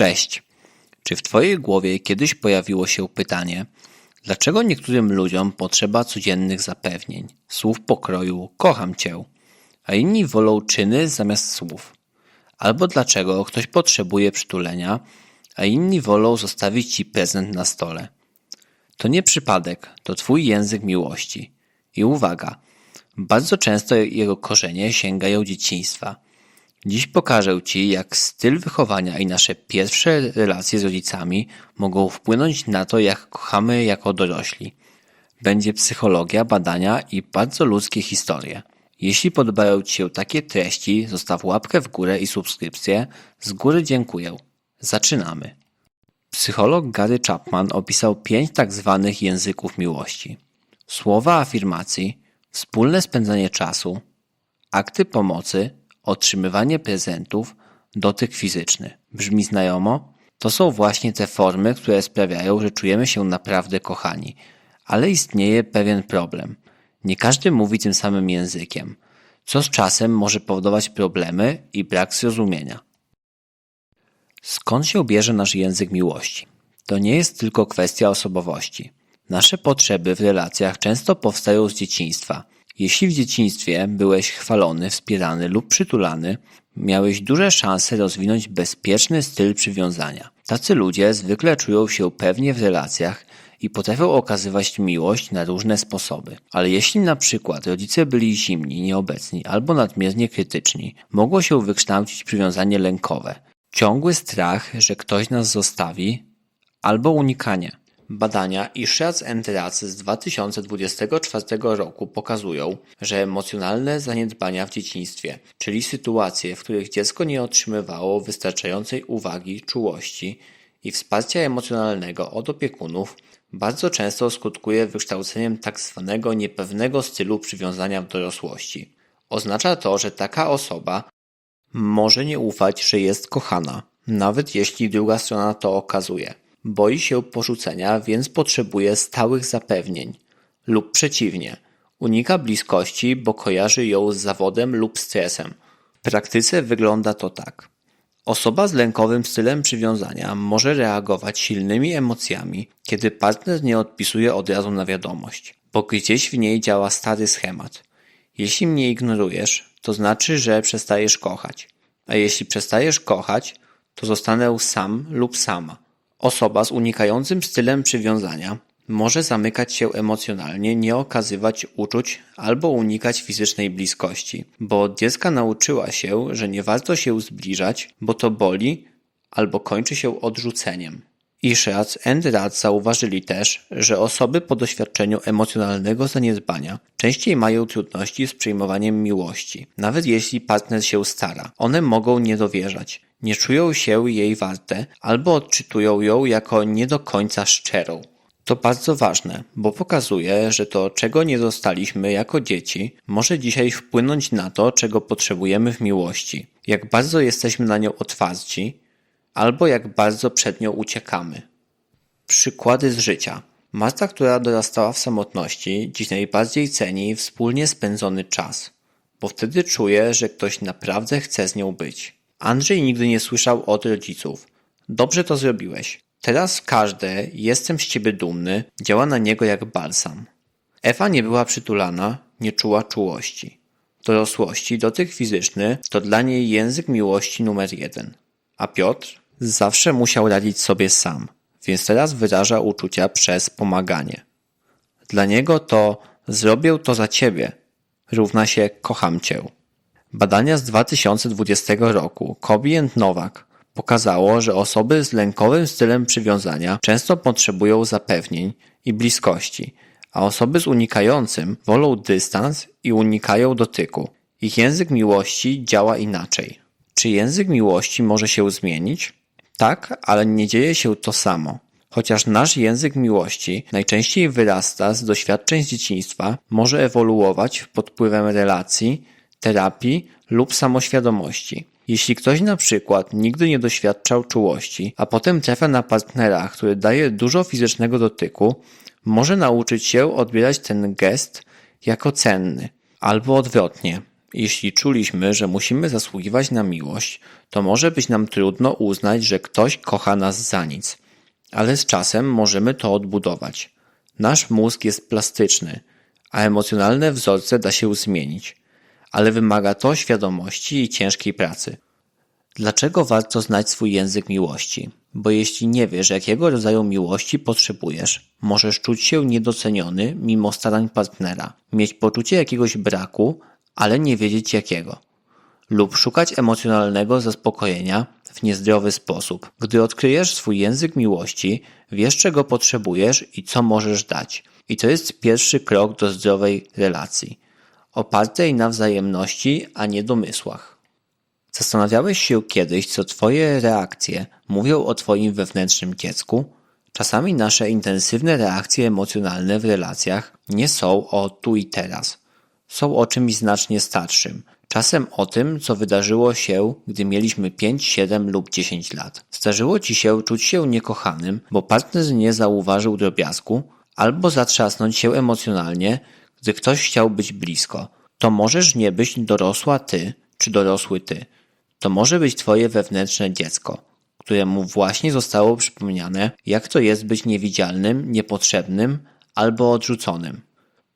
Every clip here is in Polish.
Cześć. Czy w Twojej głowie kiedyś pojawiło się pytanie, dlaczego niektórym ludziom potrzeba codziennych zapewnień, słów pokroju kocham Cię, a inni wolą czyny zamiast słów? Albo dlaczego ktoś potrzebuje przytulenia, a inni wolą zostawić Ci prezent na stole? To nie przypadek, to Twój język miłości. I uwaga, bardzo często jego korzenie sięgają dzieciństwa – Dziś pokażę Ci, jak styl wychowania i nasze pierwsze relacje z rodzicami mogą wpłynąć na to, jak kochamy jako dorośli. Będzie psychologia, badania i bardzo ludzkie historie. Jeśli podobają Ci się takie treści, zostaw łapkę w górę i subskrypcję. Z góry dziękuję. Zaczynamy. Psycholog Gary Chapman opisał pięć tak zwanych języków miłości. Słowa afirmacji, wspólne spędzanie czasu, akty pomocy, Otrzymywanie prezentów, dotyk fizyczny. Brzmi znajomo? To są właśnie te formy, które sprawiają, że czujemy się naprawdę kochani. Ale istnieje pewien problem. Nie każdy mówi tym samym językiem, co z czasem może powodować problemy i brak zrozumienia. Skąd się bierze nasz język miłości? To nie jest tylko kwestia osobowości. Nasze potrzeby w relacjach często powstają z dzieciństwa – jeśli w dzieciństwie byłeś chwalony, wspierany lub przytulany, miałeś duże szanse rozwinąć bezpieczny styl przywiązania. Tacy ludzie zwykle czują się pewnie w relacjach i potrafią okazywać miłość na różne sposoby. Ale jeśli na przykład rodzice byli zimni, nieobecni albo nadmiernie krytyczni, mogło się wykształcić przywiązanie lękowe, ciągły strach, że ktoś nas zostawi, albo unikanie. Badania Issues and Race z 2024 roku pokazują, że emocjonalne zaniedbania w dzieciństwie, czyli sytuacje, w których dziecko nie otrzymywało wystarczającej uwagi, czułości i wsparcia emocjonalnego od opiekunów, bardzo często skutkuje wykształceniem tak zwanego niepewnego stylu przywiązania w dorosłości. Oznacza to, że taka osoba może nie ufać, że jest kochana, nawet jeśli druga strona to okazuje. Boi się porzucenia, więc potrzebuje stałych zapewnień. Lub przeciwnie, unika bliskości, bo kojarzy ją z zawodem lub stresem. W praktyce wygląda to tak. Osoba z lękowym stylem przywiązania może reagować silnymi emocjami, kiedy partner nie odpisuje od razu na wiadomość, bo gdzieś w niej działa stary schemat. Jeśli mnie ignorujesz, to znaczy, że przestajesz kochać. A jeśli przestajesz kochać, to zostanę sam lub sama. Osoba z unikającym stylem przywiązania może zamykać się emocjonalnie, nie okazywać uczuć albo unikać fizycznej bliskości, bo od dziecka nauczyła się, że nie warto się zbliżać, bo to boli albo kończy się odrzuceniem. Ishraz and Rad zauważyli też, że osoby po doświadczeniu emocjonalnego zaniedbania częściej mają trudności z przyjmowaniem miłości, nawet jeśli partner się stara. One mogą nie dowierzać, nie czują się jej warte albo odczytują ją jako nie do końca szczerą. To bardzo ważne, bo pokazuje, że to, czego nie dostaliśmy jako dzieci, może dzisiaj wpłynąć na to, czego potrzebujemy w miłości. Jak bardzo jesteśmy na nią otwarci, albo jak bardzo przed nią uciekamy. Przykłady z życia. Marta, która dorastała w samotności, dziś najbardziej ceni wspólnie spędzony czas, bo wtedy czuje, że ktoś naprawdę chce z nią być. Andrzej nigdy nie słyszał od rodziców. Dobrze to zrobiłeś. Teraz każde jestem z ciebie dumny działa na niego jak balsam. Ewa nie była przytulana, nie czuła czułości. Dorosłości dotyk fizyczny to dla niej język miłości numer jeden. A Piotr zawsze musiał radzić sobie sam, więc teraz wyraża uczucia przez pomaganie. Dla niego to zrobię to za ciebie równa się kocham cię. Badania z 2020 roku Kobi Nowak pokazało, że osoby z lękowym stylem przywiązania często potrzebują zapewnień i bliskości, a osoby z unikającym wolą dystans i unikają dotyku. Ich język miłości działa inaczej. Czy język miłości może się zmienić? Tak, ale nie dzieje się to samo. Chociaż nasz język miłości najczęściej wyrasta z doświadczeń z dzieciństwa, może ewoluować pod wpływem relacji, terapii lub samoświadomości. Jeśli ktoś na przykład nigdy nie doświadczał czułości, a potem trafia na partnera, który daje dużo fizycznego dotyku, może nauczyć się odbierać ten gest jako cenny, albo odwrotnie. Jeśli czuliśmy, że musimy zasługiwać na miłość, to może być nam trudno uznać, że ktoś kocha nas za nic. Ale z czasem możemy to odbudować. Nasz mózg jest plastyczny, a emocjonalne wzorce da się zmienić. Ale wymaga to świadomości i ciężkiej pracy. Dlaczego warto znać swój język miłości? Bo jeśli nie wiesz, jakiego rodzaju miłości potrzebujesz, możesz czuć się niedoceniony mimo starań partnera, mieć poczucie jakiegoś braku, ale nie wiedzieć jakiego. Lub szukać emocjonalnego zaspokojenia w niezdrowy sposób. Gdy odkryjesz swój język miłości, wiesz czego potrzebujesz i co możesz dać. I to jest pierwszy krok do zdrowej relacji, opartej na wzajemności, a nie domysłach. Zastanawiałeś się kiedyś, co Twoje reakcje mówią o Twoim wewnętrznym dziecku? Czasami nasze intensywne reakcje emocjonalne w relacjach nie są o tu i teraz. Są o czymś znacznie starszym. Czasem o tym, co wydarzyło się, gdy mieliśmy 5, 7 lub 10 lat. Zdarzyło Ci się czuć się niekochanym, bo partner nie zauważył drobiazgu, albo zatrzasnąć się emocjonalnie, gdy ktoś chciał być blisko. To możesz nie być dorosła Ty, czy dorosły Ty. To może być Twoje wewnętrzne dziecko, któremu właśnie zostało przypomniane, jak to jest być niewidzialnym, niepotrzebnym albo odrzuconym.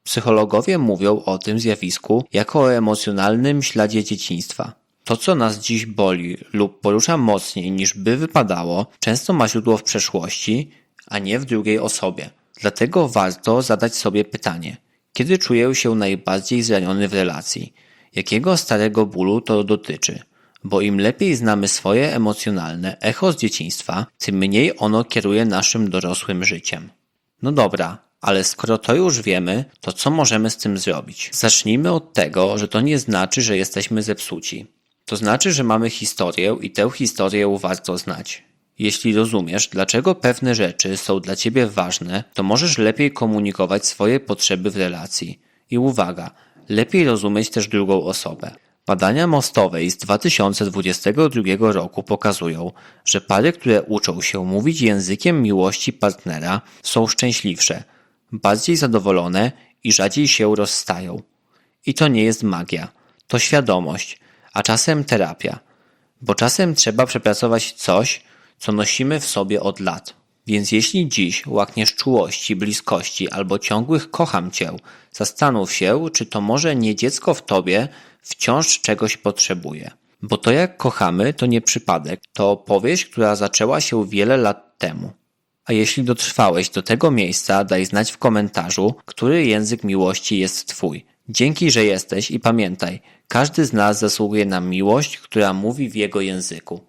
Psychologowie mówią o tym zjawisku jako o emocjonalnym śladzie dzieciństwa. To, co nas dziś boli lub porusza mocniej niż by wypadało, często ma źródło w przeszłości, a nie w drugiej osobie. Dlatego warto zadać sobie pytanie: kiedy czuję się najbardziej zraniony w relacji? Jakiego starego bólu to dotyczy? Bo im lepiej znamy swoje emocjonalne echo z dzieciństwa, tym mniej ono kieruje naszym dorosłym życiem. No dobra, ale skoro to już wiemy, to co możemy z tym zrobić? Zacznijmy od tego, że to nie znaczy, że jesteśmy zepsuci. To znaczy, że mamy historię i tę historię warto znać. Jeśli rozumiesz, dlaczego pewne rzeczy są dla ciebie ważne, to możesz lepiej komunikować swoje potrzeby w relacji. I uwaga, lepiej rozumieć też drugą osobę. Badania mostowej z 2022 roku pokazują, że pary, które uczą się mówić językiem miłości partnera, są szczęśliwsze, bardziej zadowolone i rzadziej się rozstają. I to nie jest magia, to świadomość, a czasem terapia, bo czasem trzeba przepracować coś, co nosimy w sobie od lat. Więc jeśli dziś łakniesz czułości, bliskości albo ciągłych kocham cię, zastanów się, czy to może nie dziecko w tobie wciąż czegoś potrzebuje. Bo to jak kochamy to nie przypadek, to opowieść, która zaczęła się wiele lat temu. A jeśli dotrwałeś do tego miejsca, daj znać w komentarzu, który język miłości jest twój. Dzięki, że jesteś i pamiętaj, każdy z nas zasługuje na miłość, która mówi w jego języku.